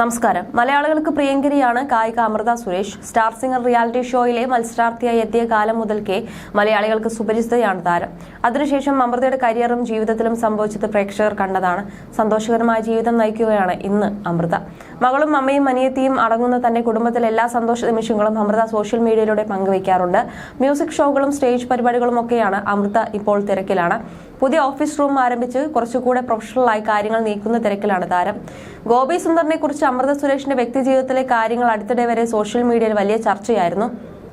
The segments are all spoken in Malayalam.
നമസ്കാരം. മലയാളികൾക്ക് പ്രിയങ്കരിയാണ് കായിക Amrutha Suresh. Star singer reality ഷോയിലെ മത്സരാർത്ഥിയായി എത്തിയ കാലം മുതൽക്കേ മലയാളികൾക്ക് സുപരിചിതയാണ് താരം. അതിനുശേഷം അമൃതയുടെ കരിയറും ജീവിതത്തിലും സംഭവിച്ചത് പ്രേക്ഷകർ കണ്ടതാണ്. സന്തോഷകരമായ ജീവിതം നയിക്കുകയാണ് ഇന്ന് അമൃത. മകളും അമ്മയും അനിയത്തിയും അടങ്ങുന്ന തന്റെ കുടുംബത്തിലെ എല്ലാ സന്തോഷ നിമിഷങ്ങളും അമൃത സോഷ്യൽ മീഡിയയിലൂടെ പങ്കുവയ്ക്കാറുണ്ട്. മ്യൂസിക് ഷോകളും സ്റ്റേജ് പരിപാടികളും ഒക്കെയാണ് അമൃത ഇപ്പോൾ തിരക്കിലാണ്. പുതിയ ഓഫീസ് റൂം ആരംഭിച്ച് കുറച്ചുകൂടെ പ്രൊഫഷണലായി കാര്യങ്ങൾ നീക്കുന്ന തിരക്കിലാണ് താരം. ഗോപി സുന്ദറിനെ കുറിച്ച് അമൃത സുരേഷിന്റെ വ്യക്തിജീവിതത്തിലെ കാര്യങ്ങൾ അടുത്തിടെ വരെ സോഷ്യൽ മീഡിയയിൽ വലിയ ചർച്ചയായിരുന്നു.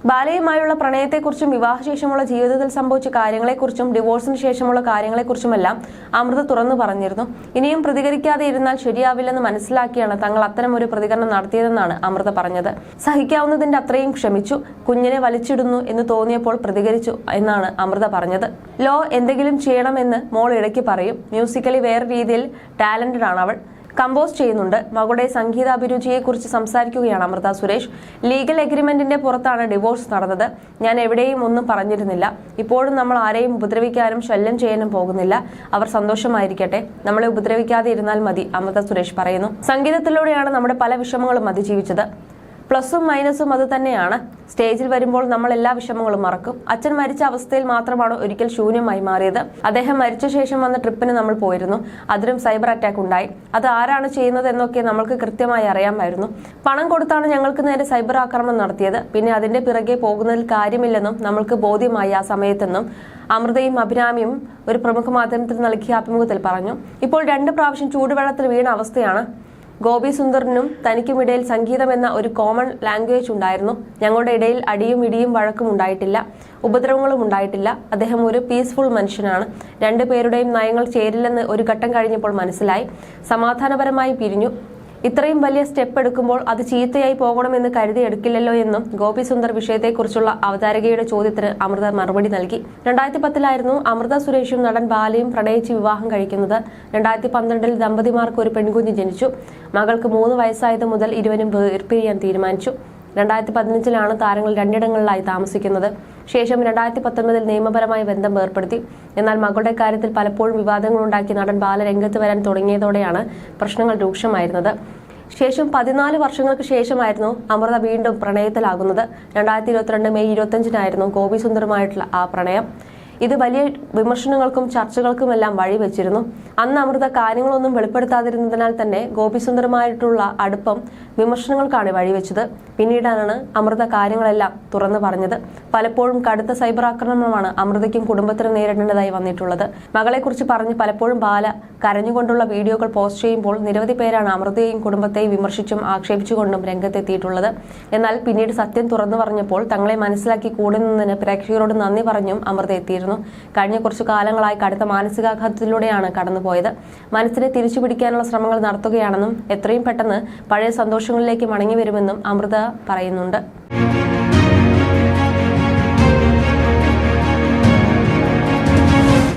ബാലയുമായുള്ള പ്രണയത്തെക്കുറിച്ചും വിവാഹശേഷമുള്ള ജീവിതത്തിൽ സംഭവിച്ച കാര്യങ്ങളെക്കുറിച്ചും ഡിവോഴ്സിന് ശേഷമുള്ള കാര്യങ്ങളെക്കുറിച്ചുമെല്ലാം അമൃത തുറന്നു പറഞ്ഞിരുന്നു. ഇനിയും പ്രതികരിക്കാതെ ഇരുന്നാൽ ശരിയാവില്ലെന്ന് മനസ്സിലാക്കിയാണ് തങ്ങൾ അത്തരം ഒരു പ്രതികരണം നടത്തിയതെന്നാണ് അമൃത പറഞ്ഞത്. സഹിക്കാവുന്നതിന്റെ അത്രയും ക്ഷമിച്ചു കുഞ്ഞിനെ വലിച്ചിടുന്നു എന്ന് തോന്നിയപ്പോൾ പ്രതികരിച്ചു എന്നാണ് അമൃത പറഞ്ഞത്. ലോ എന്തെങ്കിലും ചെയ്യണമെന്ന് മോൾ ഇടയ്ക്ക് പറയും. മ്യൂസിക്കലി വേറെ രീതിയിൽ ടാലന്റഡ് ആണ് അവൾ കമ്പോസ് ചെയ്യുന്നുണ്ട്. മകളുടെ സംഗീതാഭിരുചിയെക്കുറിച്ച് സംസാരിക്കുകയാണ് അമൃത സുരേഷ്. ലീഗൽ എഗ്രിമെന്റിന്റെ പുറത്താണ് ഡിവോഴ്സ് നടന്നത്. ഞാൻ എവിടെയും ഒന്നും പറഞ്ഞിരുന്നില്ല. ഇപ്പോഴും നമ്മൾ ആരെയും ഉപദ്രവിക്കാനും ശല്യം ചെയ്യാനും പോകുന്നില്ല. അവർ സന്തോഷമായിരിക്കട്ടെ. നമ്മളെ ഉപദ്രവിക്കാതെ ഇരുന്നാൽ മതി അമൃത സുരേഷ് പറയുന്നു. സംഗീതത്തിലൂടെയാണ് നമ്മുടെ പല വിഷമങ്ങളും അതിജീവിച്ചത്. പ്ലസും മൈനസും അത് തന്നെയാണ്. സ്റ്റേജിൽ വരുമ്പോൾ നമ്മൾ എല്ലാ വിഷമങ്ങളും മറക്കും. അച്ഛൻ മരിച്ച അവസ്ഥയിൽ മാത്രമാണ് ഒരിക്കൽ ശൂന്യമായി മാറിയത്. അദ്ദേഹം മരിച്ച ശേഷം വന്ന ട്രിപ്പിന് നമ്മൾ പോയിരുന്നു. അതിലും സൈബർ അറ്റാക്ക് ഉണ്ടായി. അത് ആരാണ് ചെയ്യുന്നത് എന്നൊക്കെ നമ്മൾക്ക് കൃത്യമായി അറിയാമായിരുന്നു. പണം കൊടുത്താണ് ഞങ്ങൾക്ക് നേരെ സൈബർ ആക്രമണം നടത്തിയത്. പിന്നെ അതിന്റെ പിറകെ പോകുന്നതിൽ കാര്യമില്ലെന്നും നമ്മൾക്ക് ബോധ്യമായി ആ സമയത്തെന്നും അമൃതയും അഭിരാമിയും ഒരു പ്രമുഖ മാധ്യമത്തിൽ നൽകിയ അഭിമുഖത്തിൽ പറഞ്ഞു. ഇപ്പോൾ രണ്ട് പ്രാവശ്യം ചൂടുവെള്ളത്തിൽ വീണ അവസ്ഥയാണ് ഗോപി സുന്ദറിനും തനിക്കുമിടയിൽ സംഗീതം എന്ന ഒരു കോമൺ ലാംഗ്വേജ് ഉണ്ടായിരുന്നു. ഞങ്ങളുടെ ഇടയിൽ അടിയും ഇടിയും വഴക്കും ഉണ്ടായിട്ടില്ല ഉപദ്രവങ്ങളും ഉണ്ടായിട്ടില്ല. അദ്ദേഹം ഒരു പീസ്ഫുൾ മനുഷ്യനാണ്. രണ്ടുപേരുടെയും നയങ്ങൾ ചേരില്ലെന്ന് ഒരു ഘട്ടം കഴിഞ്ഞപ്പോൾ മനസ്സിലായി. സമാധാനപരമായി പിരിഞ്ഞു. ഇത്രയും വലിയ സ്റ്റെപ്പ് എടുക്കുമ്പോൾ അത് ചീത്തയായി പോകണമെന്ന് കരുതി എടുക്കില്ലല്ലോ എന്നും ഗോപി സുന്ദർ വിഷയത്തെക്കുറിച്ചുള്ള അവതാരകയുടെ ചോദ്യത്തിന് അമൃത മറുപടി നൽകി. രണ്ടായിരത്തി പത്തിലായിരുന്നു അമൃത സുരേഷും നടൻ ബാലയും പ്രണയിച്ച് വിവാഹം കഴിക്കുന്നത്. രണ്ടായിരത്തി പന്ത്രണ്ടിൽ ദമ്പതിമാർക്ക് ഒരു പെൺകുഞ്ഞ് ജനിച്ചു. മകൾക്ക് മൂന്ന് വയസ്സായത് മുതൽ ഇരുവരും വേർപിരിയാൻ തീരുമാനിച്ചു. രണ്ടായിരത്തി പതിനഞ്ചിലാണ് താരങ്ങൾ രണ്ടിടങ്ങളിലായി താമസിക്കുന്നത്. ശേഷം രണ്ടായിരത്തി പത്തൊൻപതിൽ നിയമപരമായി ബന്ധം ഏർപ്പെടുത്തി. എന്നാൽ മകളുടെ കാര്യത്തിൽ പലപ്പോഴും വിവാദങ്ങളുണ്ടാക്കി നടൻ ബാല രംഗത്ത് വരാൻ തുടങ്ങിയതോടെയാണ് പ്രശ്നങ്ങൾ രൂക്ഷമായിരുന്നത്. ശേഷം പതിനാല് വർഷങ്ങൾക്ക് ശേഷമായിരുന്നു അമൃത വീണ്ടും പ്രണയത്തിലാകുന്നത്. രണ്ടായിരത്തി ഇരുപത്തിരണ്ട് മെയ് ഇരുപത്തഞ്ചിനായിരുന്നു ഗോപി സുന്ദറുമായിട്ടുള്ള ആ പ്രണയം. ഇത് വലിയ വിമർശനങ്ങൾക്കും ചർച്ചകൾക്കും ചർച്ചകൾക്കുമെല്ലാം വഴിവെച്ചിരുന്നു. അന്ന് അമൃത കാര്യങ്ങളൊന്നും വെളിപ്പെടുത്താതിരുന്നതിനാൽ തന്നെ ഗോപിസുന്ദരമായിട്ടുള്ള അടുപ്പം വിമർശനങ്ങൾക്കാണ് വഴിവെച്ചത്. പിന്നീടാണ് അമൃത കാര്യങ്ങളെല്ലാം തുറന്നു പറഞ്ഞത്. പലപ്പോഴും കടുത്ത സൈബർ ആക്രമണമാണ് അമൃതയ്ക്കും കുടുംബത്തിനും നേരിടേണ്ടതായി വന്നിട്ടുള്ളത്. മകളെക്കുറിച്ച് പറഞ്ഞ് പലപ്പോഴും ബാല കരഞ്ഞുകൊണ്ടുള്ള വീഡിയോകൾ പോസ്റ്റ് ചെയ്യുമ്പോൾ നിരവധി പേരാണ് അമൃതയെയും കുടുംബത്തെയും വിമർശിച്ചും ആക്ഷേപിച്ചുകൊണ്ടും രംഗത്തെത്തിയിട്ടുള്ളത്. എന്നാൽ പിന്നീട് സത്യം തുറന്നു പറഞ്ഞപ്പോൾ തങ്ങളെ മനസ്സിലാക്കി കൂടെ നിന്നതിന് പ്രേക്ഷകരോട് നന്ദി പറഞ്ഞും അമൃത എത്തിയിരുന്നു. കഴിഞ്ഞ കുറച്ചു കാലങ്ങളായി കടുത്ത മാനസികാഘാതത്തിലൂടെയാണ് കടന്നുപോയത്. മനസ്സിനെ തിരിച്ചു പിടിക്കാനുള്ള ശ്രമങ്ങൾ നടത്തുകയാണെന്നും എത്രയും പെട്ടെന്ന് പഴയ സന്തോഷങ്ങളിലേക്ക് മടങ്ങി വരുമെന്നും അമൃത പറയുന്നുണ്ട്.